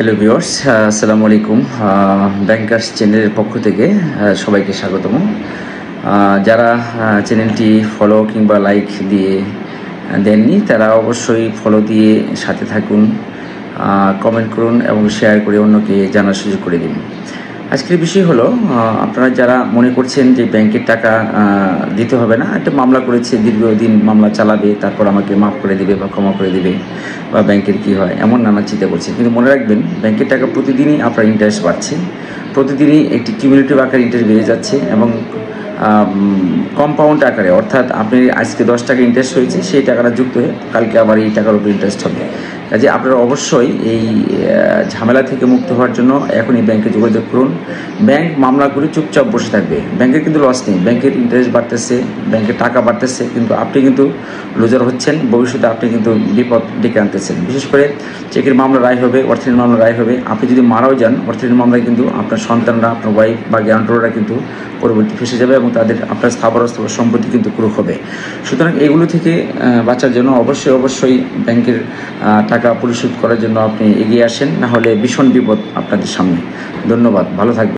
Hello viewers আসসালামু আলাইকুম bankers চ্যানেলের পক্ষ থেকে সবাইকে স্বাগতম। যারা চ্যানেলটি ফলো কিংবা লাইক দিয়ে দেননি, তারা অবশ্যই ফলো দিয়ে সাথে থাকুন কমেন্ট করুন এবং শেয়ার করে অন্যকে জানার সুযোগ করে দিন। আজকের বিষয় হলো আপনারা যারা মনে করছেন যে ব্যাংকের টাকা দিতে হবে না, একটা মামলা করেছে, দীর্ঘদিন মামলা চালাবে, তারপর আমাকে মাফ করে দেবে বা ক্ষমা করে দেবে, বা ব্যাংকের কি হয়, এমন নানা চিন্তা করছে। কিন্তু মনে রাখবেন, ব্যাংকের টাকা প্রতিদিনই আপনার ইন্টারেস্ট বাড়ছে। প্রতিদিনই একটি কিউমিলেটিভ আকারে ইন্টারেস্ট বেড়ে যাচ্ছে এবং কম্পাউন্ড আকারে, অর্থাৎ আপনি আজকে দশ টাকা ইন্টারেস্ট হয়েছে, সেই টাকাটা যুক্ত হয়ে কালকে আবার এই টাকার উপর ইন্টারেস্ট হবে। কাজে আপনারা অবশ্যই এই ঝামেলা থেকে মুক্ত হওয়ার জন্য এখনই ব্যাংকে যোগাযোগ করুন। ব্যাংক মামলা করে চুপচাপ বসে থাকবে। ব্যাংকের কিন্তু লস নেই। ব্যাংকের ইন্টারেস্ট বাড়তেছে, ব্যাংকের টাকা বাড়তেছে, কিন্তু আপনি কিন্তু লুজার হচ্ছেন। ভবিষ্যতে আপনি কিন্তু বিপদ ডেকে আনতেছেন। বিশেষ করে চেকের মামলা রায় হবে অর্থের মামলা রায় হবে। আপনি যদি মারাও যান অর্থের মামলায় কিন্তু আপনার সন্তানরা, আপনার ওয়াইফ বা গ্যারান্টররা কিন্তু পরবর্তী ফেসে যাবে এবং তাদের আপনার স্থাবর সম্পত্তি কিন্তু পুরো হবে। সুতরাং এগুলো থেকে বাঁচার জন্য অবশ্যই অবশ্যই ব্যাংকের টাকা পরিশোধ করার জন্য আপনি এগিয়ে আসেন, না হলে ভীষণ বিপদ আপনাদের সামনে। ধন্যবাদ, ভালো থাকবেন।